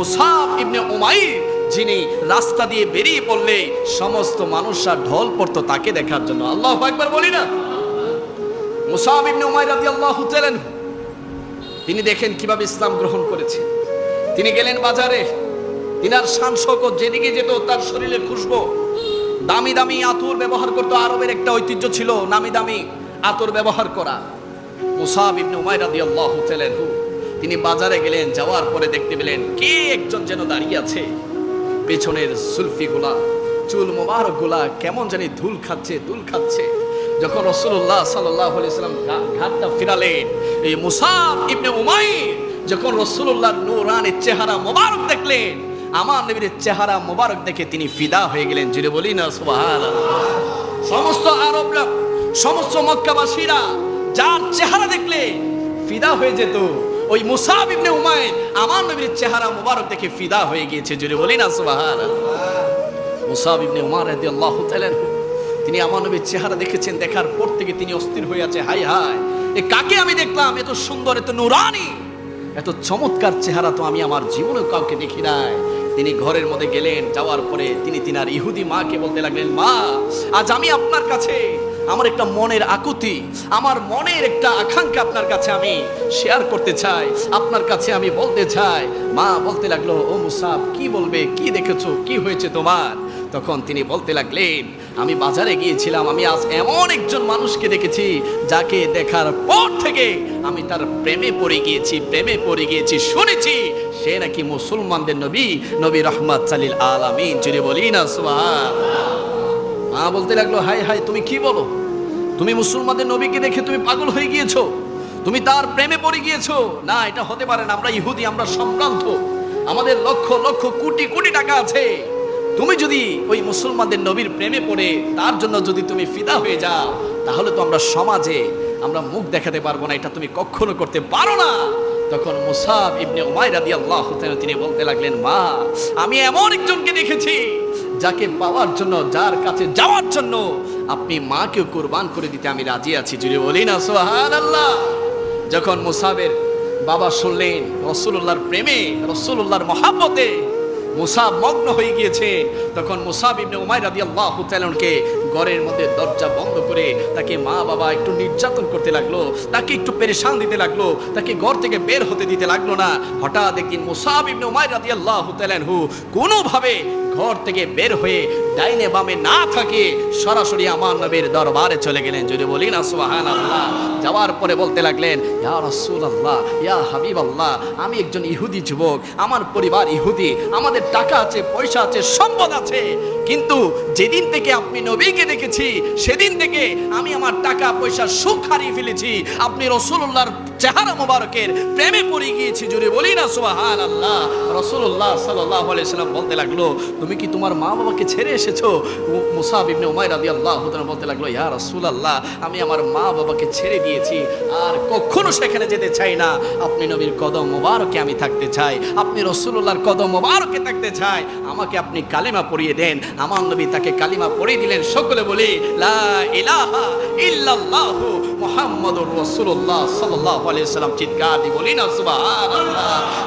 মুসাব ইবনে উমাইর, যিনি রাস্তা দিয়ে বেরিয়ে পড়লে সমস্ত মানুষরা ঢল পড়তো তাকে দেখার জন্য। আল্লাহ একবার বলি না? মুসাব ইবনে উমাইর রাদিয়াল্লাহু তাআলা তিনি দেখেন কীভাবে ইসলাম গ্রহণ করেছে। তিনি গেলেন বাজারে, তিনার শান শৌকত যেদিকে যেত তার শরীরে খুশবো। দামি দামি আতর ব্যবহার করতো, আরবের একটা ঐতিহ্য ছিল নামি দামি আতর ব্যবহার করা। মুসাব ইবনে উমাইর রাদিয়াল্লাহু তাআলা তিনি বাজারে গেলেন, যাওয়ার পরে দেখতে পেলেন কে একজন যেন দাঁড়িয়ে আছে। পেছনের সুলফিগুলা, চুল মোবারকগুলা কেমন জানি ধুল খাচ্ছে ধুল খাচ্ছে। যখন রসুল্লাহ সাল্লাম ঘাটটা ফিরালেন, এই মুসাব ইবনে উমাইর, যখন রসুল্লাহ নূরানের চেহারা মোবারক দেখলেন, আমার নবীর চেহারা মোবারক দেখে তিনি ফিদা হয়ে গেলেন জুড়ে বলি না সমস্ত আরবরা, সমস্ত মক্কাবাসীরা যার চেহারা দেখলে ফিদা হয়ে যেত। ওই মুসাব ইবনে উমাইর আমার নবীর চেহারা মোবারক দেখে ফিদা হয়ে গিয়েছে জুড়ে বলি না, সুবহানাল্লাহ। মুসাব ইবনে উমার রাদিয়াল্লাহু তাআলা তিনি আমার নবীর চেহারা দেখেছেন, দেখার পর থেকে তিনি অস্থির হয়ে আছে হাই হাই এ কাকে আমি দেখলাম? এত সুন্দর, এত নুরানি। এত চমৎকার চেহারা তো আমি আমার জীবনেও কাউকে দেখি নাই। তিনি ঘরের মধ্যে গেলেন, যাওয়ার পরে তিনি তিনার ইহুদি মাকে বলতে লাগলেন, মা, আজ আমি আপনার কাছে আমার একটা মনের আকুতি, আমার মনের একটা আকাঙ্ক্ষা আপনার কাছে আমি শেয়ার করতে চাই, আপনার কাছে আমি বলতে চাই। মা বলতে লাগল, ও মুসাব, কি বলবে? কি দেখেছ? কি হয়েছে তোমার? তখন তিনি বলতে লাগলেন, আমি বাজারে গিয়েছিলাম, আমি আজ এমন একজন মানুষকে দেখেছি, যাকে দেখার পর থেকে আমি তার প্রেমে পড়ে গিয়েছি, প্রেমে পড়ে গিয়েছি। শুনেছি, সে নাকি মুসলমানদের নবী নবী রহমত সালিল আলামিন। জুড়ে বলি না, সুবহান মা বলতে লাগল হাই হাই তুমি কি বলো? তুমি মুসলমানদের নবীকে দেখে তুমি পাগল হয়ে গিয়েছো। তুমি তার প্রেমে পড়ে গিয়েছো। না, এটা হতে পারে না, আমরা ইহুদি, আমরা সম্ভ্রান্ত। আমাদের লক্ষ লক্ষ, কোটি কোটি টাকা আছে। তুমি যদি ওই মুসলমানদের নবীর প্রেমে পড়ে, তার জন্য যদি তুমি ফিদা হয়ে যাও, তাহলে তো আমরা সমাজে আমরা মুখ দেখাতে পারব না, এটা তুমি কখনো করতে পারো না। তখন মুসাব ইবনে উমাই রাদিয়াল্লাহু তাআলা তিনি বলতে লাগলেন, মা, আমি এমন একজনকে দেখেছি যাকে পাওয়ার জন্য, যার কাছে যাওয়ার জন্য আপনি মাকেও কোরবান করে দিতে আমি রাজি আছি। যদি বলি না সোহান আল্লাহ যখন মুসাবের বাবা শুনলেন রসুল্লাহর প্রেমে রসুল্লাহর মহাব্বতে মুসাব মগ্ন হয়ে গিয়েছে, তখন মুসাব ইবনে উমাই রাদিয়াল্লাহু তাআলাকে ঘরের মধ্যে দরজা বন্ধ করে তাকে মা বাবা একটু নির্যাতন করতে লাগল, তাকে একটু পেরেশান দিতে লাগল, তাকে ঘর থেকে বের হতে দিতে লাগল না। হঠাৎ একদিন মুসাব ইবনে উমাই রাদিয়াল্লাহু তাআলাহু কোনোভাবে ঘর থেকে বের হয়ে ডাইনে বামে না থাকে সরাসরি আমার নবীর দরবারে চলে গেলেন। যদি বলি না সুহান আল্লাহ যাওয়ার পরে বলতে লাগলেন, ইয়া আল্লাহ ইয়া হাবিব আল্লাহ আমি একজন ইহুদি যুবক, আমার পরিবার ইহুদি, আমাদের টাকা আছে, পয়সা আছে, সম্পদ আছে। কিন্তু যেদিন থেকে আপনি নবীকে দেখেছি, সেদিন থেকে আমি আমার টাকা, পয়সা, সুখ হারিয়ে ফেলেছি। আপনি রসুল্লাহর চেহারা মোবারকের প্রেমে পড়ে গিয়েছি জুড়ে বলি না সুবাহান আল্লাহ রসুল্লাহ সাল্লাহ সাল্লাম বলতে লাগল, তুমি কি তোমার মা বাবাকে ছেড়ে এসেছ? মুসাব ইবনে উমাই রাদি আল্লাহ বলতে লাগল, ইয়া রসুল আল্লাহ আমি আমার মা বাবাকে ছেড়ে দিয়েছি। আর কখনো সেখানে যেতে চাই না। আপনি নবীর কদম মোবারকে আমি থাকতে চাই। আপনি রসুল্লাহর কদম মোবারকে থাকতে চাই। আমাকে আপনি কালিমা পড়িয়ে দেন। আমার নবী তাকে কালিমা পড়িয়ে দিলেন। সকলে বলি, লা ইলাহা ইল্লাল্লাহু মুহাম্মাদুর সাল্লাম চিৎকার দিয়ে বলি না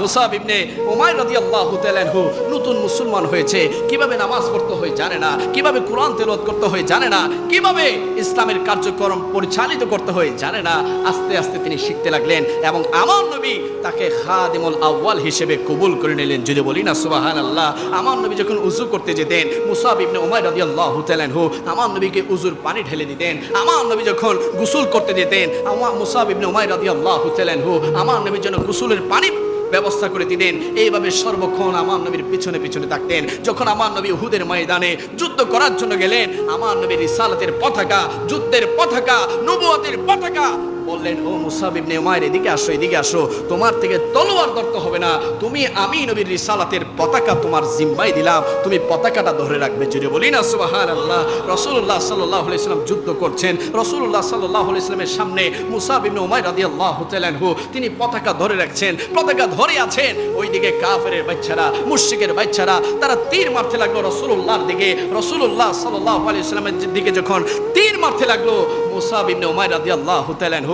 মুসাব ইবনে উমাইর রাদিয়াল্লাহু তাআলা আনহু নতুন মুসলমান হয়েছে। কীভাবে নামাজ পড়তে হয় জানে না। কীভাবে কোরআন তেলাওয়াত করতে হয় জানে না। কীভাবে ইসলামের কার্যক্রম পরিচালিত করতে হয় জানে না। আস্তে আস্তে তিনি শিখতে লাগলেন এবং আমার নবী তাকে খাদিমুল আউয়াল হিসেবে কবুল করে নিলেন। যদি বলি না, সুবহানাল্লাহ, আমার নবী যখন উজু করতে যেতেন, মুসাব ইবনে উমাইর রাদিয়াল্লাহু তাআলা আনহু, আমার নবীকে উজুর পানি ঢেলে দিতেন। আমার নবী যখন গুসুল করতে যেতেন আমার মুসাব ইবনে উমাইর রাদিয়াল্লাহু তাআলা হু আমার নবীর জন্য গোসলের পানি ব্যবস্থা করে দিতেন, এইভাবে সর্বক্ষণ আমার নবীর পিছনে পিছনে থাকতেন। যখন আমার নবী হুদের ময়দানে যুদ্ধ করার জন্য গেলেন, আমার নবীর ইসালাতের পতাকা, যুদ্ধের পতাকা নবুয়তের পতাকা বললেন, ও মুসাব ইবনে উমাইর, এদিকে আসো এদিকে আসো। তোমার থেকে তলোয়ার ধরতে হবে না। তুমি আমি নবীর রিসালাতের পতাকা তোমার জিম্মাই দিলাম। তুমি পতাকাটা ধরে রাখবে যদি বলি না, সুবহানাল্লাহ। রাসূলুল্লাহ সাল্লাল্লাহু আলাইহি সাল্লাম যুদ্ধ করছেন। রাসূলুল্লাহ সাল্লাল্লাহু আলাইহি সাল্লামের সামনে মুসাব ইবনে উমাইর রাদিয়াল্লাহু তাআলা আনহু, তিনি পতাকা ধরে রাখছেন। পতাকা ধরে আছেন। ওইদিকে কাফেরের বাচ্চারা, মুশরিকের বাচ্চারা, তারা তীর মারতে লাগল রাসূলুল্লাহর দিকে। রাসূলুল্লাহ সাল্লাহ আলাইহি সাল্লামের দিকে যখন তীর মারতে লাগল, মুসাব ইবনে উমাইর রাদিয়াল্লাহু তাআলা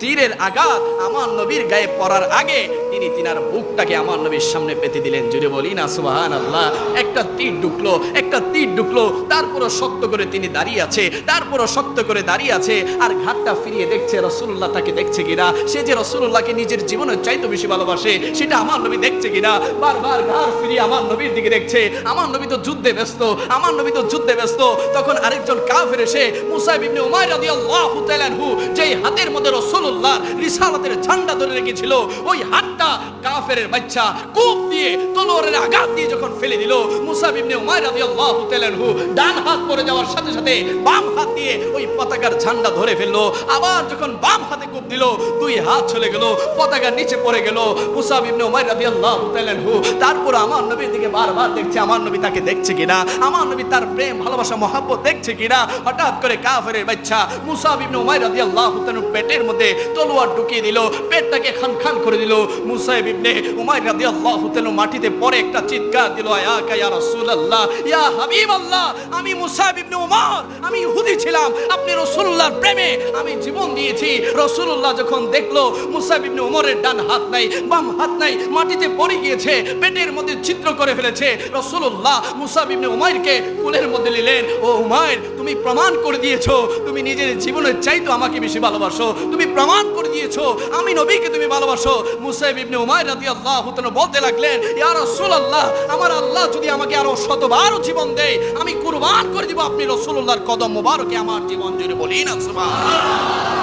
তীরের আঘাত আমার নবীর গায়ে পড়ার আগে তিনি তিনি তিনার বুকটাকে আমার নবীর সামনে পেতে দিলেন। জুড়ে বলি না সুবাহান আল্লাহ একটা তীর ঢুকলো, একটা তীর ঢুকলো, তারপরও শক্ত করে তিনি দাঁড়িয়ে আছে, তারপরও শক্ত করে দাঁড়িয়ে আছে, আর ঘাটটা ফিরিয়ে দেখছে রসুল্লাহ তাকে দেখছে কিনা। সে যে রসুল্লাহকে নিজের জীবনের চাইতে বেশি ভালোবাসে, সেটা আমার নবী দেখছে কিনা। বারবার ঘাড় ফিরিয়ে আমার নবীর দিকে দেখছে। আমার নবী তো যুদ্ধে ব্যস্ত, আমার নবী তো যুদ্ধে ব্যস্ত। তখন আরেকজন কাফের এসে মুসাইব ইবনে উমাইর রাদিয়াল্লাহু তাআলা যেই হাতের মধ্যে রিসালাতের ঝান্ডা ধরে রেখেছিল। ওই হাতটা বাচ্চা কূপ দিয়ে তলোয়ারের আঘাত দিয়ে যখন ফেলে দিল ইবনে উমাইর রাদিয়াল্লাহু তাআলা আনহু ডান হাত পড়ে যাওয়ার সাথে সাথে বাম হাত দিয়ে ওই পতাকার ঝান্ডা ধরে আবার যখন বাম হাতে কূপ দিল, দুই হাত চলে গেল, পতাকার নিচে পড়ে গেল। ইবনে উমাইর রাদিয়াল্লাহু তাআলা আনহু তারপর আমার নবীর দিকে বারবার দেখছে, আমার নবী তাকে দেখছে কিনা, আমার নবী তার প্রেম, ভালোবাসা, মহাব্বত দেখছে কিনা। হঠাৎ করে কাফেরের বাচ্চা মুসাব ইবনে উমাইর রাদিয়াল্লাহু পেটের মধ্যে তলোয়ার ঢুকিয়ে দিল, পেটটাকে খান খান করে দিল। মুসাইব ইবনে উমাইর রাদিয়াল্লাহু তাআলা মাটিতে পড়ে একটা চিৎকার দিল ইয়া কা ইয়া রাসূলুল্লাহ, ইয়া হাবিবাল্লাহ, আমি মুসাইব ইবনে উমর আমি ইহুদি ছিলাম, আপনি রাসূলুল্লাহর প্রেমে আমি জীবন দিয়েছি। রাসূলুল্লাহ যখন দেখল, মুসাইব ইবনে উমরের ডান হাত নাই, বাম হাত নাই, মাটিতে পড়ে গিয়েছে, পেটের মধ্যে ছিদ্র করে ফেলেছে রসুল্লাহ মুসাব ইবনে উমাইরকে কুলের মধ্যে নিলেন, ও উমাইর তুমি প্রমাণ করে দিয়েছ। তুমি নিজের জীবনের চাইতো আমাকে বেশি ভালোবাসো। তুমি প্রমাণ করে দিয়েছ, আমি নবীকে তুমি ভালোবাসো। মুসাইব ইবনে উমাইর রাদিয়াল্লাহু তাআলা বলতে লাগলেন, ইয়া আল্লাহ আমার আল্লাহ যদি আমাকে আরও শতবার জীবন দেয়, আমি কুরবান করে দিব। আপনি রাসূলুল্লাহর কদম মোবারকে আমার জীবন জুড়ে বলি না সুবহানাল্লাহ।